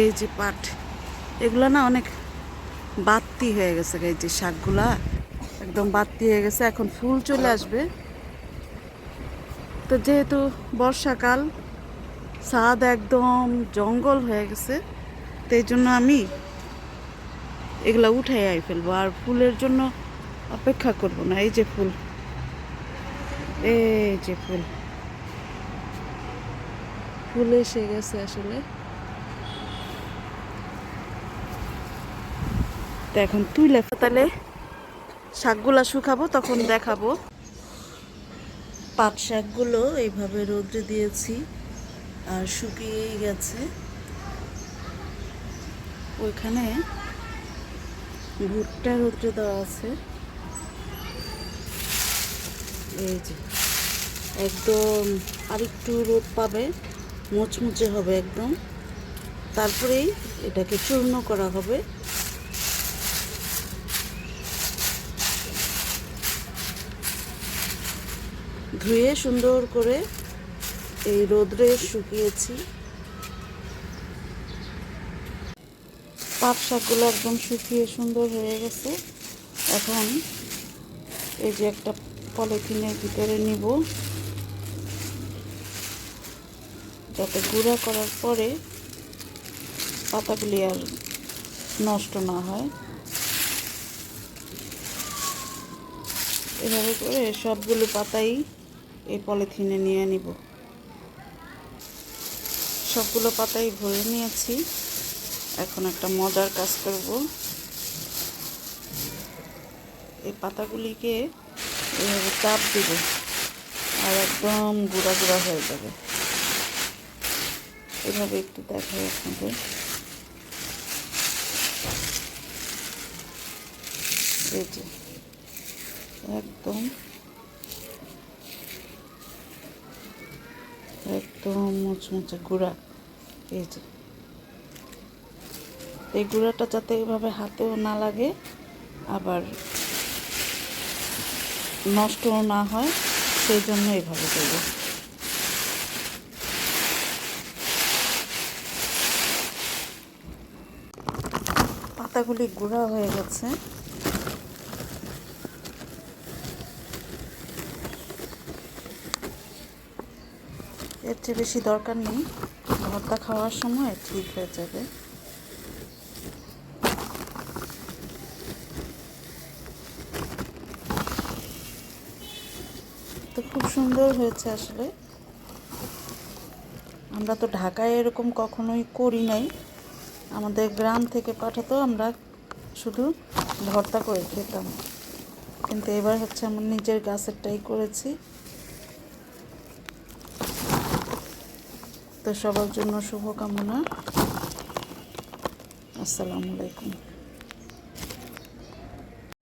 এই যে পাট, এগুলো না অনেক বাত্তি হয়ে গেছে এই যে শাকগুলা একদম বাত্তি হয়ে গেছে, এখন ফুল চলে আসবে। তো যেহেতু বর্ষাকাল, ছাদ একদম জঙ্গল হয়ে গেছে, তো জন্য আমি এগুলা উঠাই আই ফেলব, আর ফুলের জন্য অপেক্ষা করব না, এই যে ফুল, এই যে ফুল। ফুল এসে গেছে আসলে। তো এখন তুলে তাহলে শাকগুলা শুকাবো তখন দেখাবো। পাট শাকগুলো এইভাবে রোদ্রে দিয়েছি আর শুকিয়েই গেছে। ওইখানে ভুট্টা রোদ্রে দেওয়া আছে। এই যে একদম আরেকটু রোদ পাবে মুচমুচে হবে একদম। তারপরেই এটাকে চূর্ণ করা হবে। ধুয়ে সুন্দর করে এই রোদ্রে শুকিয়েছি। পাট শাকগুলো একদম শুকিয়ে সুন্দর হয়ে গেছে। এখন এই যে একটা পলিথিনের ভিতরে নিব। যাতে গুঁড়া করার পরে পাতাগুলি আর নষ্ট না হয়। এভাবে করে সবগুলো পাতাই এই পলিথিনে নিয়ে নিব। সবগুলো পাতাই ভরে নিয়েছি। এখন একটা মজার কাজ করব। এই পাতাগুলিকে এভাবে চাপ দিব আর একদম গুঁড়া গুঁড়া হয়ে যাবে। এভাবে একটু দেখাই যে, একদম একদম মুচমুচে গুঁড়া। এই যে। এই গুঁড়াটা যাতে এভাবে হাতেও না লাগে, আবার নষ্টও না হয়, সেই জন্য এইভাবে করব পাতাগুলি গুঁড়া হয়ে গেছে। এর চেয়ে বেশি দরকার নেই। ভর্তা খাওয়ার সময় ঠিক হয়ে যাবে। তো খুব সুন্দর হয়েছে আসলে। আমরা তো ঢাকায় এরকম কখনোই করি নাই। আমাদের গ্রাম থেকে পাঠাতো আমরা শুধু ভর্তা করে খেতাম। কিন্তু এবার হচ্ছে আমার নিজের গাছেরটাই করেছি। তো সবার জন্য শুভকামনা। আসসালামু আলাইকুম।